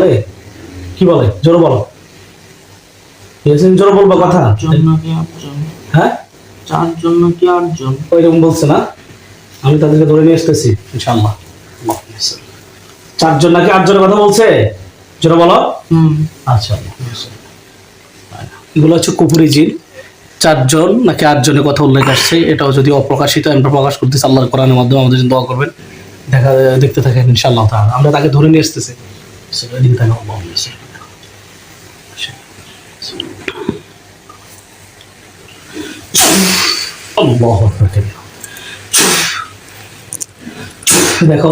বলে? কি বলে? জোরে বলো। ইয়াসিন জোরে বলব কথা? হ্যাঁ? আটজন? ওইরকম বলছে না? আমি তাদেরকে ধরে নিয়ে আসতেছি ইনশাল্লাহ চারজন নাকি আটজনের কথা বলছে? জোরে বলো। আচ্ছা। এগুলো হচ্ছে কুপুরি জিন। চারজন নাকি আটজনের কথা উল্লেখ আসছে এটাও যদি অপ্রকাশিত আমরা প্রকাশ করতেছি আল্লাহর কোরআনের মাধ্যমে আমাদের দোয়া করবেন। দেখা দেখতে থাকেন ইনশাআল্লাহ তাআলা। আমরা তাকে ধরে নিয়ে আসতেছি। এদিকে থাকেন আল্লাহ আল্লাহ দেখো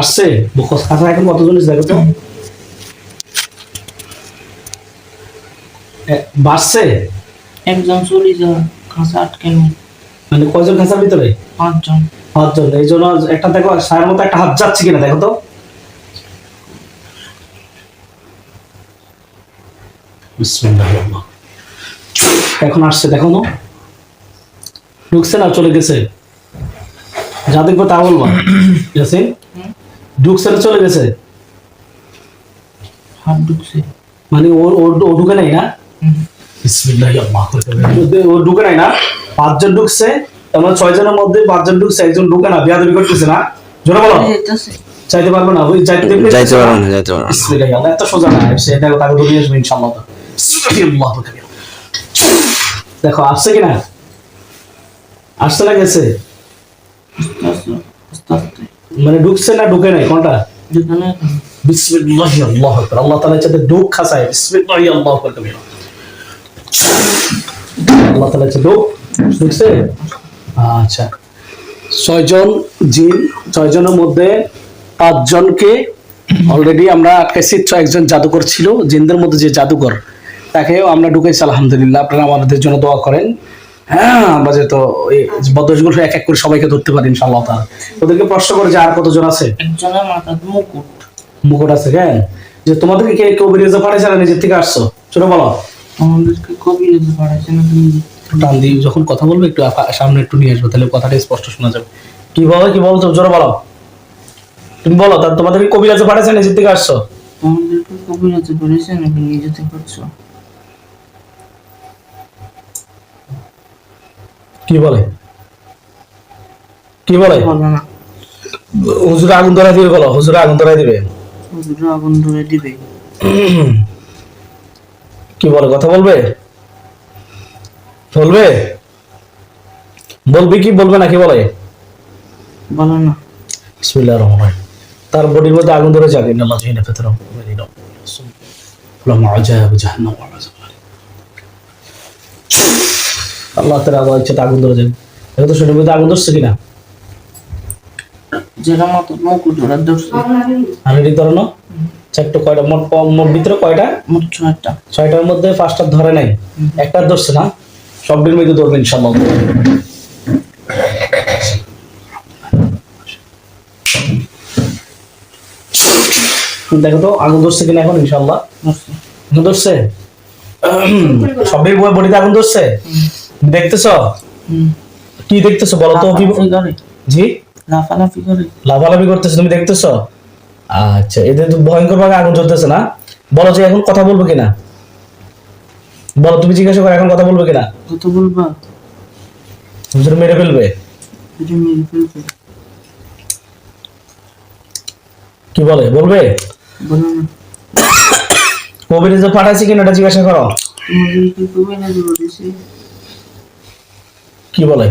আসছে। বকস খাতা এখন কতজন দেখো তো? বাড়ছে? একজন চলে যা কাছে আটকে নি মানে কয়জন খাঁচার ভিতরে? পাঁচজন। পাঁচজন। এই জন্য একটা দেখো সায়ের মতো একটা হাত যাচ্ছে কিনা দেখো তো? এখন আসছে দেখো না। ঢুকছে না চলে গেছে। যা দেখব তা বলব ইয়াসিন ঢুকছে না চলে গেছে। হাত ঢুকছে। মানে ওর ওর ও ঢুকে নাই না। ও ঢুকে নাই না? পাঁচজন ঢুকছে মানে ছয় জনের মধ্যে পাঁচজন ঢুকছে একজন ঢুকে না বিয়াদবি করতেছে না। জোরে বলো। চাইতে পারব না? ওই চাইতে পারব না যাইতে পারব না। এত সোজা না সে দেখো তাকে আসবে আকবার। দেখো, আসছে কিনা? আসছে না গেছে? মানে ঢুকছে না ঢুকে নাই? কোনটা? আচ্ছা। ছয়জন জিন, ছয়জনের মধ্যে পাঁচজনকে অলরেডি আমরা আটকাইছি। একজন জাদুকর ছিল। জিনদের মধ্যে যে জাদুকর তাকেও আমরা ঢুকেছি আলহামদুলিল্লাহ। আপনারা আমাদের জন্য দোয়া করেন। হ্যাঁ আমরা যেহেতু এই বদশগুলো এক এক করে সবাইকে ধরতে পারি ইনশাআল্লাহ ওদেরকে প্রশ্ন করে যে আর কতজন আছে? একজনের মুকুট। মুকুট আছে কেন যে তোমাদেরকে কে যেতে পারেছে না নিজের থেকে আসছো? ছোট বলো। আমাদেরকে টান দিয়ে যখন কথা বলবে একটু সামনে একটু নিয়ে আসবে তাহলে কথাটা স্পষ্ট শোনা যাবে। কি বলো কি বলছো? জোরে বলো। তুমি বলো তা তোমাদেরকে কবিরাজে পাঠাচ্ছে নিজের থেকে আসছো? আমাদেরকে নাকি নিজে থেকে করছ কি বলে? কি বলে? না। হুজুরে আগুন ধরা দিবে বলো হুজুরে আগুন ধরা দিবে। হুজুরা আগুন ধরে দিবে। কি বলে কথা বলবে? বলবে? বলবে কি বলবে না কি বলে? বলো না। বিসমিল্লাহ রহমান তার বডির মধ্যে আগুন ধরে যাবে ইন্নাল্লাহ জাহিনা ফিতরাম লম্মা আজাব জাহান্নাম ওয়া আযাব আল্লাহ তাআলা আল্লাহ ইচ্ছা আগুন ধরে যাবে এখন তো শরীরের মধ্যে আগুন ধরছে কিনা? যেটা মাথার মুকুট ওরা ধরছে। আর এটি ধরো না। চারটে কয়টা? মোট মোট ভিতরে কয়টা? মোট ছয়টা। ছয়টার মধ্যে পাঁচটা ধরে নাই। একটা ধরছে না। সবটির মধ্যে ধরবে ইনশাল্লাহ দেখো তো আগুন ধরছে কিনা এখন ইনশাল্লাহ ধরছে। আগুন ধরছে? সবের বই বডিতে আগুন ধরছে? দেখতেছ? কি দেখতেছো বলো তো? কি লাফালাফি জি? লাফালাফি করে। করতেছো তুমি দেখতেছো? আচ্ছা এদের তো ভয়ঙ্কর ভাবে আগুন জ্বলতেছে না? বলো যে এখন কথা বলব কিনা? বলো তুমি জিজ্ঞাসা করো এখন কথা বলব কিনা? কত বলবা। হুজুর মেরে ফেলবে? মেরে ফেলবে। কি বলে? বলবে? যে পাঠাইছে কিনা এটা জিজ্ঞাসা করো তোমাদেরকে কবি না যে বলেছে কি বলে?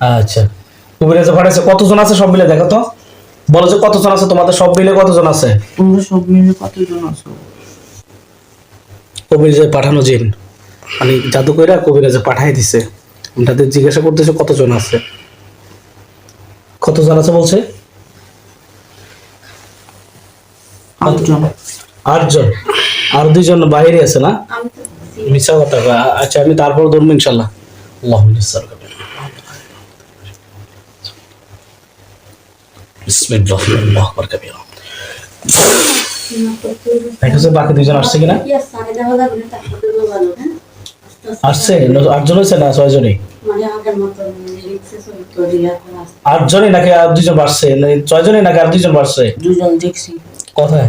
আচ্ছা। কবির যে পাঠাইছে কতজন আছে সব মিলে দেখো তো। বলো যে কতজন আছে তোমাদের সব মিলে কতজন আছে? তোমরা সব মিলে কতজন আছো? কবির যে পাঠানো জিন। মানে জাদু কইরা পাঠাই দিছে। তাদের জিজ্ঞাসা করতেছে কতজন আছে। কতজন আছে বলছে? আটজন। আটজন। আর দুইজন বাইরে আছে না? মিশা কথা আচ্ছা আমি তারপর ধরবো ইনশাল্লাহ। আল্লাহ বাকি দুইজন আসছে কিনা? আসছে? ন- আটজন হয়েছে না ছয়জনই? আটজনই নাকি আর দুজন বাড়ছে? নাকি ছয়জনই নাকি আর দুজন বাড়ছে? দুজন দেখছি। কোথায়?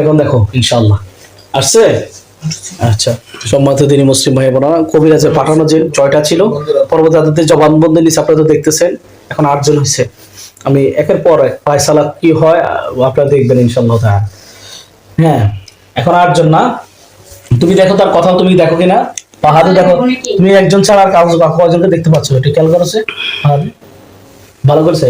এখন দেখো, ইনশাআল্লাহ। আসছে? আচ্ছা সম্মানিত তিনি মুসলিম ভাই পাঠানো যে জয়টা ছিল, পরবর্তী জবানবন্দি নিচে আপনারা তো দেখতেছেন, এখন আটজন হয়েছে। আমি একের পর এক ফায়সালা কি হয় আপনারা দেখবেন ইনশাল্লাহ হ্যাঁ এখন আটজন না? তুমি দেখো তার কথা তুমি দেখো কিনা? পাহাড়ে দেখো। তুমি একজন ছাড়া আর কাউকে বা কয়জনকে দেখতে পাচ্ছ এটা খেয়াল করেছে পাহাড়ে ভালো করেছে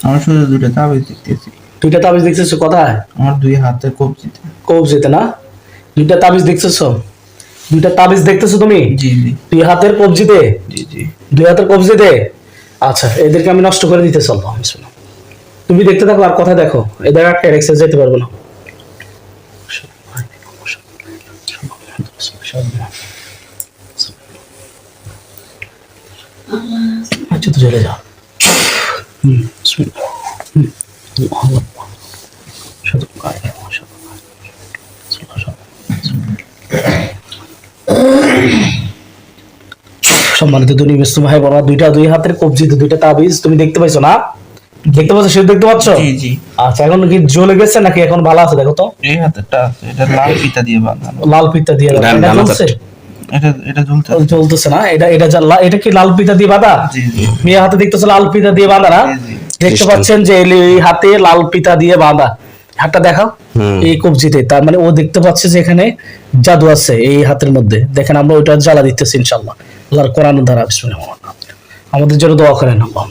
আমার শুধু দুটো তাবিজ দেখতেছি। দুইটা তাবিজ দেখতেছো কোথায়? আমার দুই হাতের কবজিতে। কবজিতে না? দুইটা তাবিজ দেখতেছো? দুইটা তাবিজ দেখতেছো তুমি? জি জি। দুই হাতের কবজিতে? জি জি। দুই হাতের কবজিতে? আচ্ছা এদেরকে আমি নষ্ট করে দিতে চলবো আমি শুনো। তুমি দেখতে থাকো আর কথা দেখো? এদের একটা এক্সেস যেতে পারব না। আচ্ছা তো চলে শুধু। সম্মানিত দুনি বিষ্ণু ভাই বোনা দুইটা দুই হাতের কবজিতে দুইটা তাবিজ, তুমি দেখতে পাইছো না? দেখতে পাচ্ছ সে দেখতে পাচ্ছ? জি জি। আচ্ছা এখন কি জ্বলে গেছে নাকি এখন ভালো আছে দেখো তো? এই হাতেরটা আছে এটা লাল ফিতা দিয়ে বাঁধানো লাল পিতা দিয়ে বাঁধা। এটা জ্বলছে? এটা এটা ঝুলতে জ্বলতেছে না? এটা এটা এটা কি লাল পিতা দিয়ে বাঁধা? জি জি। মেয়ে হাতে দেখতেছে লাল পিতা দিয়ে বাঁধা না? জি, জি। দেখতে পাচ্ছেন যে এই এই হাতে লাল পিতা দিয়ে বাঁধা। হাতটা দেখাও। এই কবজিতে তার মানে ও দেখতে পাচ্ছে যে এখানে জাদু আছে এই হাতের মধ্যে। দেখেন আমরা ওইটা জ্বালা দিতেছি ইনশাল্লাহ আল্লাহর কোরআন দ্বারা বিসমিল্লাহ আমাদের জন্য দোয়া করেন আল্লাহ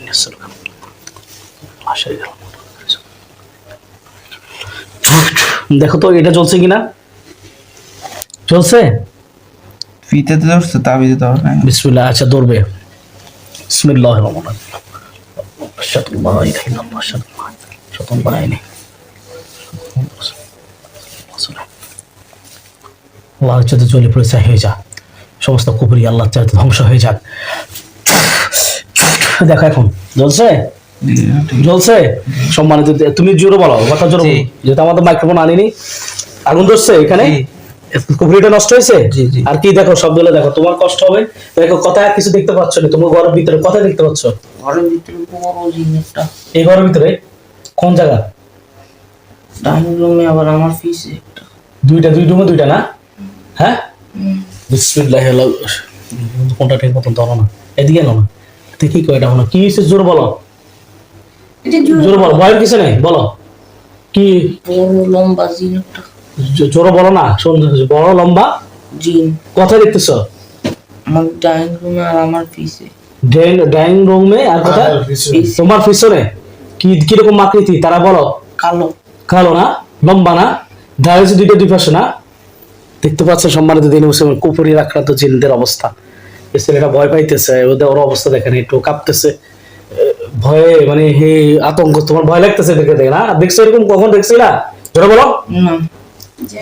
দেখো তো এটা চলছে কিনা? চলছে? ফিতাতে ধরছে তাবিজে ধর নাই। বিসমিল্লাহ আচ্ছা ধরবে। বিসমিল্লাহ রহমান আল্লাহ চাইতে চলে পড়ে চাই হয়ে যা। সমস্ত কুপুরি আল্লাহ চাইতে ধ্বংস হয়ে যাক। দেখো এখন। জ্বলছে। জ্বলছে সম্মানিত তুমি জোরে বলো কথা জোরে যেহেতু আমাদের মাইক্রোফোন আনিনি আগুন ধরছে এখানে। কুপুরিটা নষ্ট হয়েছে। আর কি দেখো শব্দগুলো দেখো তোমার কষ্ট হবে। দেখো কথা কিছু দেখতে পাচ্ছ না তোমার ঘরের ভিতরে কথা দেখতে পাচ্ছ? ঘরের ভিতরে এই ঘরের ভিতরে? কোন জায়গা? ডাইনিং রুমে আবার আমার ফিসে একটা। দুইটা দুই রুমে দুইটা না? হ্যাঁ? বিসমিল্লাহ কোনটা ঠিক মতন ধরো না। এদিকে এলো না। দেখি কয়টা হলো? কি হয়েছে? জোর বলো। জোর বলো ভয়ের কিছু নেই বলো। কি? বড় লম্বা জিন একটা। জোরে বলো না শোন বড় লম্বা জিন। কথা দেখতেছ? আমার ডাইনিং রুমে আর আমার ফিসে ডাইনিং রুমে আর কথা? তোমার পিছনে কি কীরকম আকৃতি? তারা বলো। কালো। কালো না? লম্বা না? দাঁড়িয়েছে দুইটা দুই পাশে না? দেখতে পাচ্ছেন সম্মানিত দিন মুসলিম কুপুরির আক্রান্ত জিনদের অবস্থা। ছেলেটা ভয় পাইতেছে ওদের ওর অবস্থা দেখেন একটু কাঁপতেছে। ভয়ে মানে হে আতঙ্ক তোমার ভয় লাগতেছে দেখে দেখে না? দেখছ এরকম কখন? দেখছি না? জোরে বলো।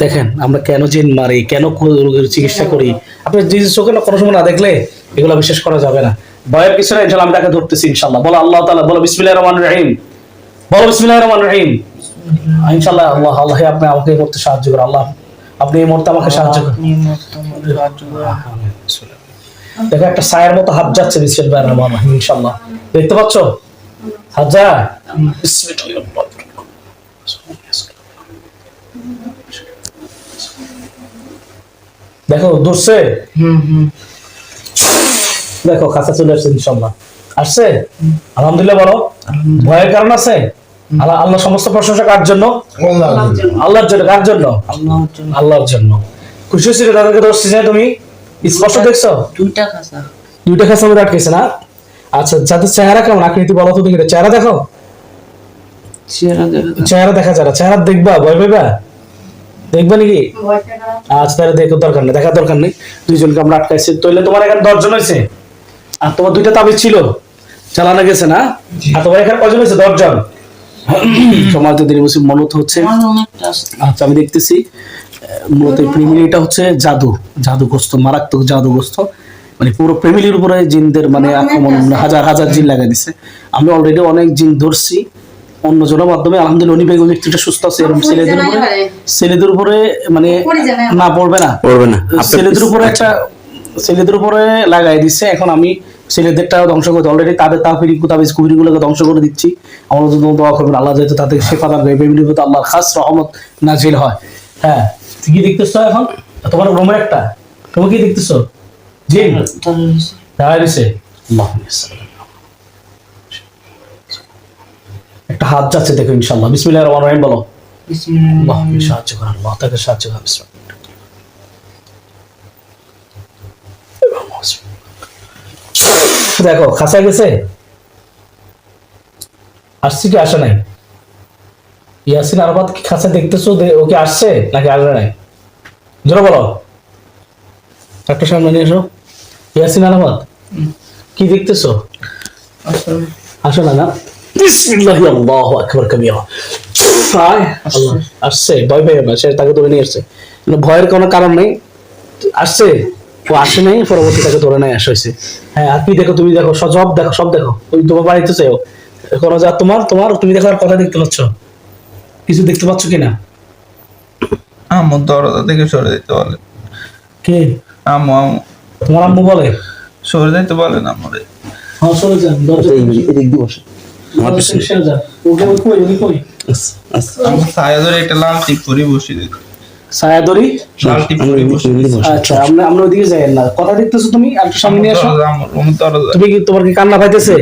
দেখেন আমরা কেন জিন মারি কেন রোগের চিকিৎসা করি? আপনি জিনিস চোখে না কোনো সময় না দেখলে এগুলো বিশ্বাস করা যাবে না। ভয়ের পিছনে ইনশাল্লাহ আমি তাকে ধরতেছি ইনশাল্লাহ। বলো আল্লাহ তাআলা বলো বিসমিল্লাহ রহমান রহিম। বলো বিসমিল্লাহ রহমান রহিম। ইনশাল্লাহ আল্লাহ আল্লাহ আপনি আমাকে এই মুহূর্তে সাহায্য করুন। আল্লাহ আপনি এই মুহূর্তে আমাকে সাহায্য করেন। দেখো একটা সায়ের মতো হাত যাচ্ছে বিসমিল্লাহ রহমান রহিম ইনশাল্লাহ। দেখতে পাচ্ছ? হাত দেখো দূরছে হুম হুম। দেখো কাছে চলে আসছে ইনশাল্লাহ আসছে? আলহামদুলিল্লাহ বলো। ভয়ের কারণ আছে? আল্লাহ আল্লাহ সমস্ত প্রশংসা কার জন্য? আল্লাহর জন্য। কার জন্য? আল্লাহর জন্য। আল্লাহর জন্য। খুশি হয়েছিল তাদেরকে ধরছিস না তুমি? স্পষ্ট দেখছ? দুইটা খাসা দুইটা খাসা মধ্যে আটকেছে না? আচ্ছা যাদের চেহারা কেমন? আকৃতি বলো তো দেখি চেহারা দেখো? চেহারা দেখা যায়। চেহারা দেখবা? ভয় পাইবা? দেখবা নাকি? আচ্ছা তাহলে দেখো দরকার নেই দেখার দরকার নেই। দুইজনকে আমরা আটকাইছি। তাহলে তোমার এখানে দশজন হয়েছে? আর তোমার দুইটা তাবিজ ছিল? চালানো গেছে না? আর তোমার এখানে কজন হয়েছে? দশজন? সমাজ দিন মুসলিম মনত হচ্ছে। আচ্ছা আমি দেখতেছি মূলত প্রেমিলিটা হচ্ছে জাদু জাদুগ্রস্ত মারাত্মক জাদুগ্রস্ত। মানে পুরো ফ্যামিলির উপরে জিনদের মানে আক্রমণ হাজার হাজার জিন লাগাই দিছে। আমি অলরেডি অনেক জিন ধরছি অন্য জনের মাধ্যমে। আলহামদুলিল্লাহ উনি একটু সুস্থ আছে এরকম ছেলেদের উপরে। ছেলেদের উপরে মানে না পড়বে না। পড়বে না। ছেলেদের উপরে একটা ছেলেদের উপরে লাগাই দিচ্ছে এখন আমি ছেলেদেরটা ধ্বংস করতে অলরেডি তাদের তাফিরি কুতাবিজ কুবিরিগুলোকে ধ্বংস করে দিচ্ছি। আমরা যদি দোয়া করবেন আল্লাহ যেহেতু তাদের শেফা থাকবে বেবিলির প্রতি আল্লাহর খাস রহমত নাজিল হয়। হ্যাঁ তুই কি দেখতেছো এখন? তোমার রুমের একটা? তুমি কি দেখতেছো? জি একটা হাত যাচ্ছে দেখো ইনশাল্লাহ বিসমিল্লাহ রহমান রহিম বলো। আল্লাহ সাহায্য করেন আল্লাহ তাকে সাহায্য করেন। দেখো খাসা গেছে? আসছে কি আসে নাই? ইয়াসিন আরবাদ কি খাসা দেখতেছো ওকে আসছে নাকি আসবে নাই? জোরে বলো। একটা সামনে নিয়ে এসো। ইয়াসিন আরবাদ কি দেখতেছো? আসো না না বিসমিল্লাহি আল্লাহু আকবার কবিরা আয়, আসছে ভয় পেয়ে না সে তাকে ধরে নিয়ে আসছে। মানে ভয়ের কোনো কারণ নেই। আসছে ও আসে নাই পরবর্তী তাকে ধরে নেয় আসা হয়েছে। হ্যাঁ আর কি দেখো তুমি দেখো সব দেখো সব দেখো। তুমি তোমার বাড়িতে চাও কোনো যা তোমার তোমার তুমি দেখো আর কথা দেখতে পাচ্ছ। কিছু দেখতে পাচ্ছ কিনা? আম্মু দরজা থেকে সরে দিতে বলে। কে? আম্মু আম্মু। তোমার আম্মু বলে? বলে না আমারে। হ্যাঁ চলে যান দরজা এদিক দিয়ে বসে। আমার পিছনে। সরে যান। ওকে কই উনি কই? আচ্ছা। ছায়া ধরে একটা লাল টিপ দিত ছায়া দড়ি লাল টিপ বসে। আচ্ছা আমরা আমরা ওদিকে যাই না। কথা দেখতেছো তুমি? আর সামনে আসো তুমি কি তোমার কি কান্না পাইতেছে?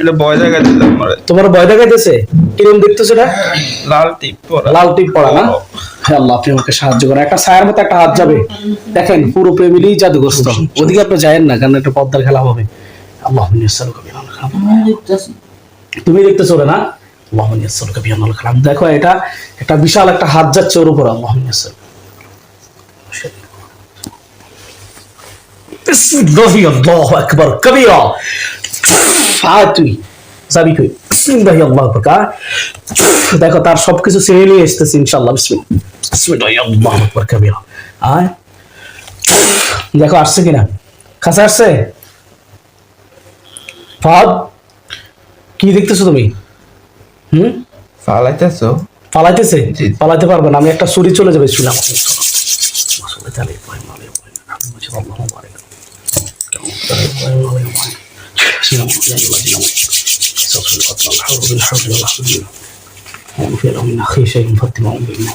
এটা বয় জায়গা দিতাম আমারে। তোমার ভয় দেখাইতেছে? কিরম দেখতেছো এটা? লাল টিপ পরা। লাল টিপ পড়া না? হ্যাঁ আল্লাহ আপনি আমাকে সাহায্য করেন। একটা ছায়ার মতো একটা হাত যাবে। দেখেন পুরো ফ্যামিলি জাদুগ্রস্ত। ওদিকে আপনি যায়েন না কারণ একটা পদ্মার খেলা হবে। আল্লাহ তুমি দেখতেছো না? আল্লাহ খালাম। দেখো এটা একটা বিশাল একটা হাত যাচ্ছে ওর উপর আল্লাহ বিসমিল্লাহি আল্লাহু আকবার কবিরা আয় তুই যাবি কই? বিসমিল্লাহি আল্লাহু আকবার। দেখো তার সবকিছু ছেড়ে নিয়ে আসতেছি ইনশাআল্লাহ। বিসমিল্লাহ আল্লাহু আকবার কবিরা আয় দেখো আসছে কিনা? কাছে আসছে? ফাদ কি দেখতেছো তুমি? হুম? ফালাইতেছো? পালাইতেছে জি। পালাইতে পারবে না আমি একটা ছুরি চলে যাবে শুনলাম من أخي شيء فاتبعوا بإنه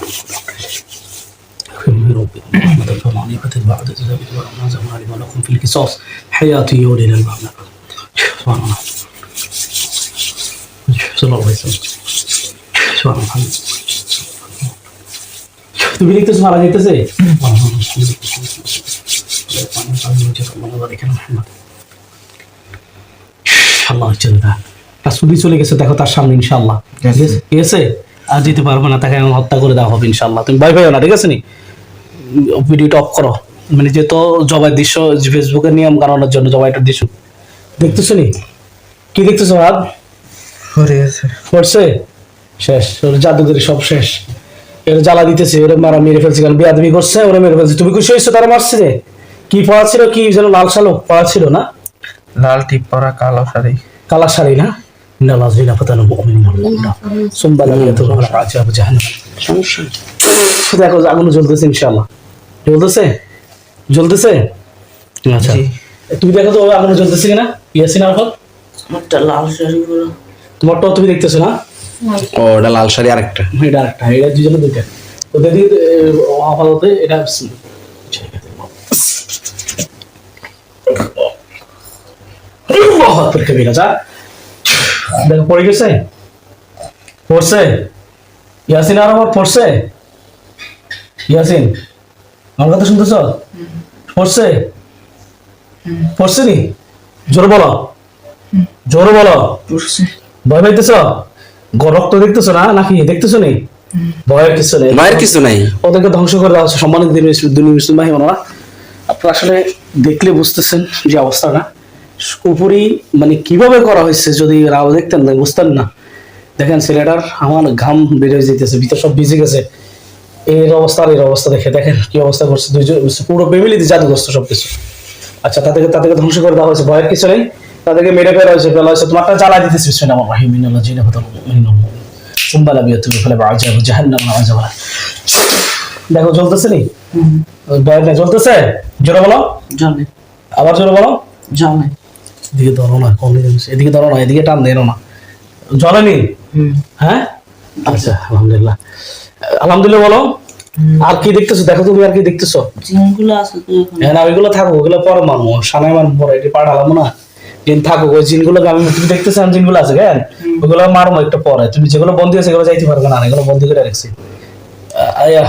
من ربكم رحمة فمعني فتتبعوا تزابط ورحمة زمان لما لكم في القصاص حياتي يولي للباب سبحان الله صلى الله عليه وسلم سبحان الله তুমি দেখতেছো মারা যাইতেছে আল্লাহ চিন্তা তার ছবি চলে গেছে দেখো তার সামনে ইনশাল্লাহ ঠিক আছে। আর যেতে পারবে না তাকে আমি হত্যা করে দেওয়া হবে ইনশাল্লাহ তুমি ভয় পাইও না ঠিক আছে নি? ভিডিওটা অফ করো। মানে যেহেতু জবাই দৃশ্য ফেসবুকের নিয়ম কারণের জন্য জবাইটার দৃশ্য দেখতেছো নি? কি দেখতেছো ভাব পড়ছে? শেষ ওর জাদুগরি সব শেষ। এর জ্বালা দিতেছে ওরে মারা মেরে ফেলছে কারণ বিয়াদবি করছে ওরে মেরে ফেলছে। তুমি খুশি হয়েছো তারা মারছে কি পড়া ছিল কি যেন লাল সালো পড়া ছিল না? লাল টিপ পরা কালো শাড়ি। কালা শাড়ি না? ইন্না লাযিনা ফাতানু মুমিনিনা ওয়াল সুম্মা লাম ইয়াতুবু আলা আযাব জাহান্নাম। সমস্যা। দেখো আগুন জ্বলতেছে ইনশাআল্লাহ। জ্বলতেছে? জ্বলতেছে? আচ্ছা। তুমি দেখো তো আগুন জ্বলতেছে কিনা? ইয়াসিন আরফত একটা লাল শাড়ি পরা তোমারটাও তুমি দেখতেছো না? ও ওটা লাল শাড়ি আরেকটা। এটা আরেকটা এটা দুজনে দুইটা ওদের দিয়ে আপাতত এটা কবিরা যা দেখো পড়ে গেছে? পড়ছে? ইয়াসিন আর আমার পড়ছে? ইয়াসিন আমার কথা শুনতেছ? পড়ছে? পড়ছে নি জোরে বলো। জোরে বলো। ভয় পাইতেছ? রক্ত দেখতেছো না? নাকি দেখতেছো নি? ভয়ের কিছু নেই। মায়ের কিছু নাই। ওদেরকে ধ্বংস করে দেওয়া সম্মানিত দিন দুনি মুসলিম ভাই আপনারা আসলে দেখলে বুঝতেছেন যে অবস্থাটা। উপরই মানে কীভাবে করা হয়েছে যদি রাও দেখতেন না বুঝতেন না। দেখেন ছেলেটার আমার ঘাম বেড়ে যেতেছে ভিতর সব ভিজে গেছে। এর অবস্থা আর এর অবস্থা দেখে দেখেন কি অবস্থা করছে। দুইজন পুরো ফ্যামিলিতে জাদুগ্রস্ত সবকিছু। আচ্ছা তাদেরকে তাদেরকে ধ্বংস করে দেওয়া হয়েছে ভয়ের কিছু নেই। তাদেরকে মেরে ফেলা হয়েছে ফেলা হয়েছে তোমারটা জ্বালা দিতেছে। বিসমিল্লাহির রহমানির রহিম। ইন্নাল্লাযীনা ফাতানু মুমিনিনা। সুম্মা লাম ইয়াতুবু ফালা আযাবু জাহান্নাম আযাবা দেখো জ্বলতেছে নি? হুম। বয়টা জ্বলতেছে? জোরে বলো। জলে আবার জোরে বলো। জলে এদিকে ধরো না কমে যাচ্ছে। এদিকে ধরো না এদিকে টান দেনো না। জ্বলেনি হুম। হ্যাঁ? আচ্ছা আলহামদুলিল্লাহ। আলহামদুলিল্লাহ বলো আর কি দেখতেছো? দেখো তুমি আর কি দেখতেছো? জিনগুলো আছে তো হ্যাঁ না ওইগুলো থাকো ওগুলো পরে মারবো। সানাই মারবো পরে এটি পাঠালাম না দিন থাকো ওই জিনগুলো আমি তুমি দেখতেছো আমি জিনগুলো আছে কেন ওগুলো মারবো একটু পরে। তুমি যেগুলো বন্দি আছে সেগুলো যাইতে পারবে না এগুলো বন্দি করে রাখছি।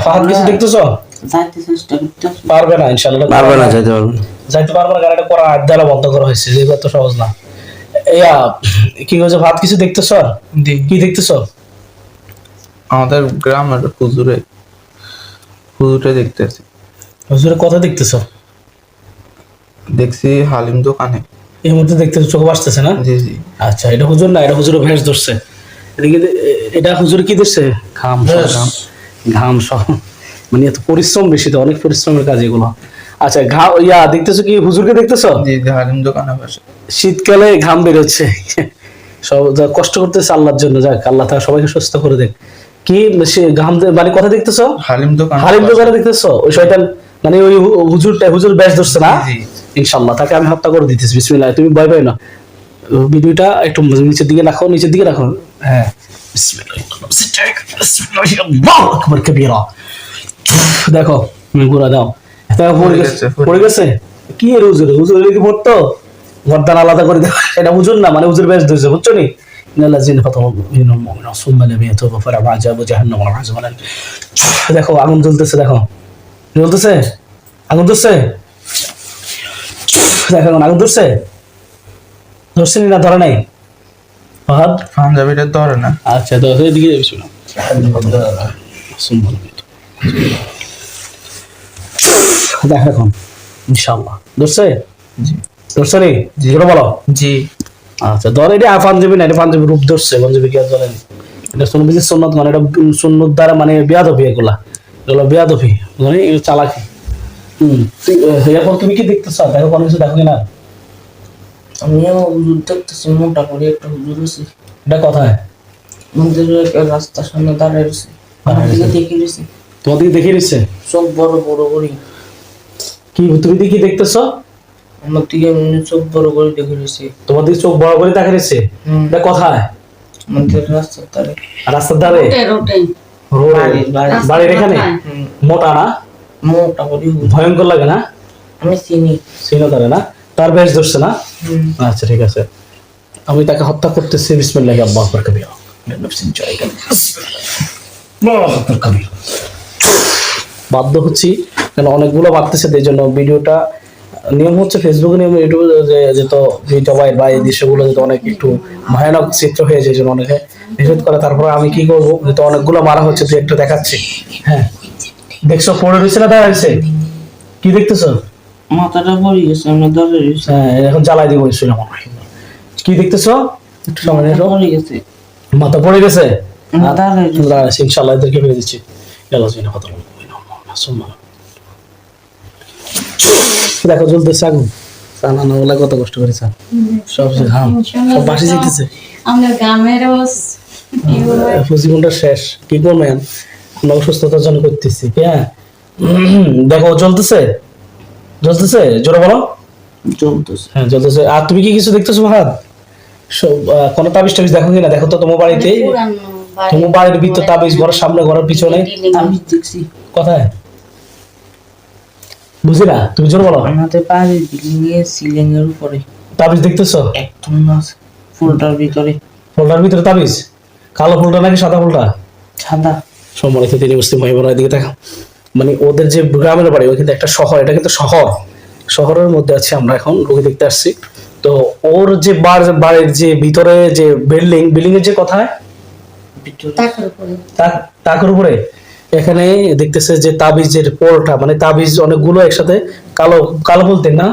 ফাহাদ কিছু দেখতেছো? যাইতে পারবে না ইনশাল্লাহ পারবে না যেতে পারবে না। যাইতে পারবে না কারণ এটা করা আড্ডালা বন্ধ করা হয়েছে যেগুলো তো সহজ না। ইয়া কি হয়েছে ভাত কিছু দেখতেছ? জি। কি দেখতেছ? আমাদের গ্রামের হুজুরে হুজুরে দেখতেছি হুজুরে কথা দেখতেছ? দেখছি হালিম দোকানে। এই মধ্যে দেখতেছ চোখ বাসতেছে না? জি জি। আচ্ছা এটা হুজুর না এটা হুজুরে ভেস ধরছে। এদিকে এটা হুজুর কি ধরছে? ঘাম ঘাম সহ। মানে এত পরিশ্রম বেশি তো অনেক পরিশ্রমের কাজ এগুলো। আচ্ছা ঘা ইয়া দেখতেছো কি? হুজুরকে দেখতেছো? জি জি হালিম দোকানে শীতকালে ঘাম বেরোচ্ছে। সব কষ্ট করতেছে আল্লাহর জন্য যাক আল্লাহ তারা সবাইকে সুস্থ করে দেখ। কি সে ঘাম মানে কথা দেখতেছো? হালিম দোকান। হালিম দোকানে দেখতেছো? ওই শয়তান মানে ওই হুজুরটা হুজুর ব্যাস ধরছে না? তাকে আমি হত্যা করে দিতেছি বিসমিল্লাহ। তুমি ভয় পাই না। ভিডিওটা একটু নিচের দিকে রাখো নিচের দিকে রাখো। হ্যাঁ। দেখো তুমি পুরা দাও। দেখো পড়ে গেছে পড়ে কি এর হুজুর? হুজুর কি পড়তো? গর্দান আলাদা করে দাও এটা হুজুর না মানে হুজুর বেশ ধরছে বুঝছ নি? দেখো আগুন জ্বলতেছে দেখো। জ্বলতেছে? আগুন ধরছে? দেখো এখন আগুন ধরছে? ধরছে না ধরে নাই? ফাহাদ? পাঞ্জাবিটা ধরে না। আচ্ছা তো এদিকে যাবি শোনো দেখ এখন। ইনশাল্লাহ ধরছে? জি। ধরছে নি? জিরো বলো? জি। আচ্ছা ধর এটা পাঞ্জাবি না এটা পাঞ্জাবি রূপ ধরছে পাঞ্জাবি কি আর ধরেন এটা সুন্নবিজি সুন্নত মানে এটা সুন্নত দ্বারা মানে বেয়াদবি এগুলা। এগুলো বেয়াদবি মানে এগুলো চালাকি। হম এরপর তুমি কি দেখতেছ? দেখো কোনো কিছু দেখো কিনা আমিও হুজুর দেখতেছি মোটা করে একটা হুজুর আছে এটা কথায়? মন্দিরের রাস্তার সামনে দাঁড়ায় রয়েছে। দেখে রয়েছে। তোমার দিকে দেখে নিচ্ছে চোখ বড় বড় করে। কি? তুমি দিকে কি দেখতেছো? আমার দিকে চোখ বড় করে দেখে রয়েছে। তোমার দিকে চোখ বড় করে দেখা হুম। এটা কথায়? রাস্তার ধারে। রাস্তার ধারে? বাড়ির এখানে? মোটা না? মোটা করে ভয়ঙ্কর লাগে না? আমি চিনি। সিনো ধরে না? তার বেশ ধরছে না? আচ্ছা ঠিক আছে। আমি তাকে হত্যা করতেছি। বিসমিল্লাহ আল্লাহ আকবার কবিরা নফসিন জায়গা আল্লাহু আকবার কবিরা বাধ্য হচ্ছি কেন অনেকগুলো বাড়তেছে এই জন্য ভিডিওটা নিয়ম হচ্ছে ফেসবুকে নিয়ম ইউটিউবে যে যেত ভিডিও বা বা এই দৃশ্যগুলো যেহেতু অনেক একটু ভয়ানক চিত্র হয়ে এই জন্য অনেকে নিষেধ করে। তারপরে আমি কি করব? যেহেতু অনেকগুলো মারা হচ্ছে তুই একটা দেখাচ্ছি। হ্যাঁ। দেখছ পড়ে রয়েছে না দাঁড়া রয়েছে কি দেখতেছো? মাথাটা পড়ে গেছে আমি দাঁড়ায় রয়েছে। হ্যাঁ এখন জ্বালাই দিব মনে হয় কি দেখতেছো? একটু সামনে। পড়ে গেছে। মাথা পড়ে গেছে? ইনশাল্লাহ এদেরকে পেয়ে দিচ্ছি। গেল জিনা কথা দেখো জ্বলতেছে আগুন। সানা না ওলা কত কষ্ট করে স্যার। সব ঘাম সব বাসি যেতেছে। আমরা গ্রামেরও জীবনটা শেষ। কি করবেন আমরা অসুস্থতার জন্য করতেছি হ্যাঁ? দেখো জ্বলতেছে? জ্বলতেছে? জোরে বলো। চলতেছে হ্যাঁ জ্বলতেছে। আর তুমি কি কিছু দেখতেছো ভাত সব কোনো তাবিজ টাবিজ দেখো কিনা? দেখো তো তোমার বাড়িতে। তোমার বাড়ির ভিতর তাবিজ ঘরের সামনে ঘরের পিছনে। আমি দেখছি। কোথায়? বুঝি না তুমি জোর বলো। আমাদের বাড়ির বিল্ডিং এর সিলিং এর উপরে। তাবিজ দেখতেছো? একদম মাছ ফুলটার ভিতরে। ফুলটার ভিতরে তাবিজ? কালো ফুলটা নাকি সাদা ফুলটা? সাদা। সম্মানিত তিনি মুসলিম ভাই বোনের দিকে দেখা মানে ওদের যে গ্রামের বাড়ি ওই কিন্তু একটা শহর এটা কিন্তু শহর। শহরের মধ্যে আছে আমরা এখন রোগী দেখতে আসছি। তো ওর যে বার- বাড়ির যে ভিতরে যে বিল্ডিং বিল্ডিং এর যে কথায় ভিতরে। তা- তাকের উপরে? এখানে দেখতেছে যে তাবিজের পোলটা মানে তাবিজ অনেকগুলো একসাথে কালো কালো বলতেন না?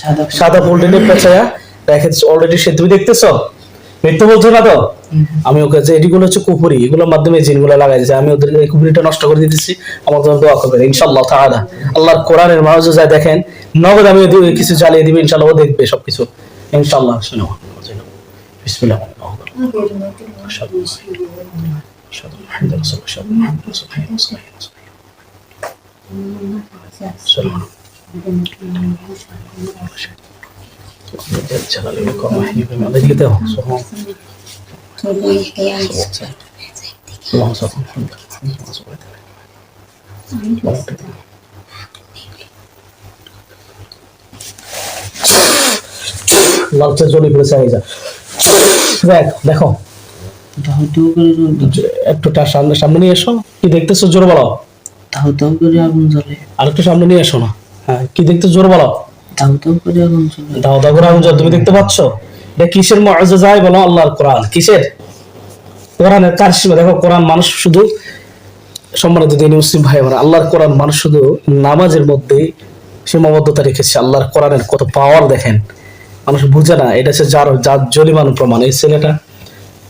সাদা সাদা পোল্ট্রি পেঁচায়া রেখে অলরেডি সে তুমি দেখতেছো? মিথ্যে বলছো না তো? আমি ওকে যে এগুলো হচ্ছে কুপুরি এগুলোর মাধ্যমে জিনগুলো লাগাই দিয়েছে। আমি ওদের এই কুপুরিটা নষ্ট করে দিতেছি। আমার জন্য দোয়া করবেন ইনশাল্লাহ তাআলা। আল্লাহর কোরআনের মানুষ যায় দেখেন নগদ আমি কিছু জ্বালিয়ে দিবে ইনশাল্লাহ ও দেখবে সবকিছু। ইনশাল্লাহ শুনো বিসমিল্লাহ। أشهد أشهد أن محمد رسول الله أشهد أن محمد رسول الله صلى الله عليه وسلم السلام جلال الإكرام وحي بما الذي يده سبحان اللهم صل على محمد اللهم صل على محمد লালচে জলি করে চাই যা দেখ করে একটু তার সামনে সামনে নিয়ে এসো। কি দেখতেছো? জোরে বলো। করে আগুন জ্বলে। আর একটু সামনে নিয়ে এসো না। হ্যাঁ কি দেখতে জোরে বলো। ধাউ ধাউ করে আগুন জ্বলে। দাও দাও করে আগুন জ্বলে, তুমি দেখতে পাচ্ছ? এটা কিসের মজায় বলো আল্লাহর কোরআন। কিসের? কোরআনের কার দেখো কোরআন মানুষ শুধু সম্মানিত দিনী মুসলিম ভাই বোনেরা, আল্লাহর কোরআন মানুষ শুধু নামাজের মধ্যে সীমাবদ্ধতা রেখেছে। আল্লাহর কোরআনের কত পাওয়ার দেখেন। মানুষ বুঝে না এটা হচ্ছে যার যার জরিমান প্রমাণ। এই ছেলেটা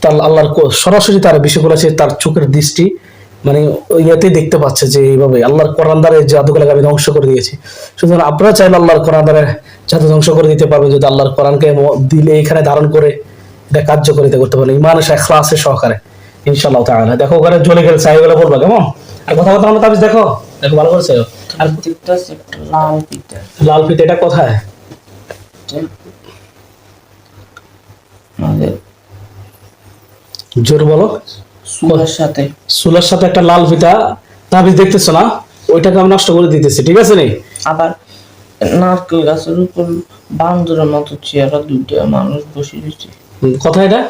তার আল্লাহর সরাসরি তার বিষয়গুলো আছে তার চোখের দৃষ্টি মানে ইয়াতেই দেখতে পাচ্ছে যে এইভাবে আল্লাহর কোরআন দ্বারা জাদুগুলোকে আমি ধ্বংস করে দিয়েছি। সুতরাং আপনারা চাইলে আল্লাহর কোরআন দ্বারা জাদু ধ্বংস করে দিতে পারবেন যদি আল্লাহর কোরআনকে দিলে এখানে ধারণ করে এটা কার্যকরিতা করতে পারেন। ইমান এখলাসের সহকারে ইনশাআল্লাহ তাআলা। দেখো ওখানে জ্বলে গেলে চাইগুলো বলবা কেমন? আর কথা কথা আমরা তাবিজ দেখো। দেখো ভালো করেছে? আর লাল ফিতে এটা কোথায়? আমাদের জোর বলো। সুলার সাথে। সুলার সাথে একটা লাল ফিতা। তাবিজ দেখতেছো না? ওইটাকে আমি নষ্ট করে দিতেছি ঠিক আছে নি? আবার নারকেল গাছের উপর বান্দরের মতো চেয়ারা দুইটা মানুষ বসে হুম, কথা এটা?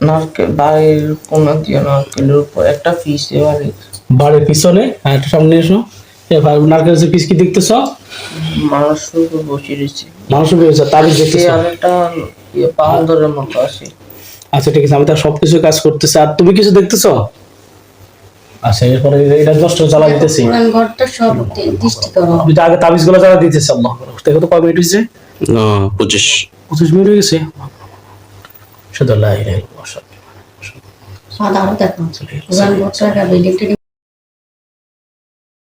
নারকেল বাড়ির কোনা দিয়ে নারকেলের উপর একটা ফিস এবারে বাড়ির পিছনে? আর একটু সামনে এসো। এবার নারকেল যে পিস কি দেখতেছ? মানুষের উপর বসে রয়েছে। মানুষ বেরোচ্ছে তাবিজ দেখতেছ? অনেকটা ইয়ে বান্দরের মতো আছে। আচ্ছা ঠিক আছে আমি তার সবকিছু কাজ করতেছি। আর তুমি কিছু দেখতেছ? আচ্ছা এরপরে এটা নষ্ট জ্বালা দিতেছি। ঘরটা সব দৃষ্টি করো। আমি তো আগে তাবিজগুলো জ্বালা দিতেছি আল্লাহ দেখো তো কয় মিনিট হয়েছে? না পঁচিশ। পঁচিশ মিনিট হয়ে গেছে? শুধু লাই লাই সাদা আরও দেখো পুরান ঘরটা বিল্ডিংটা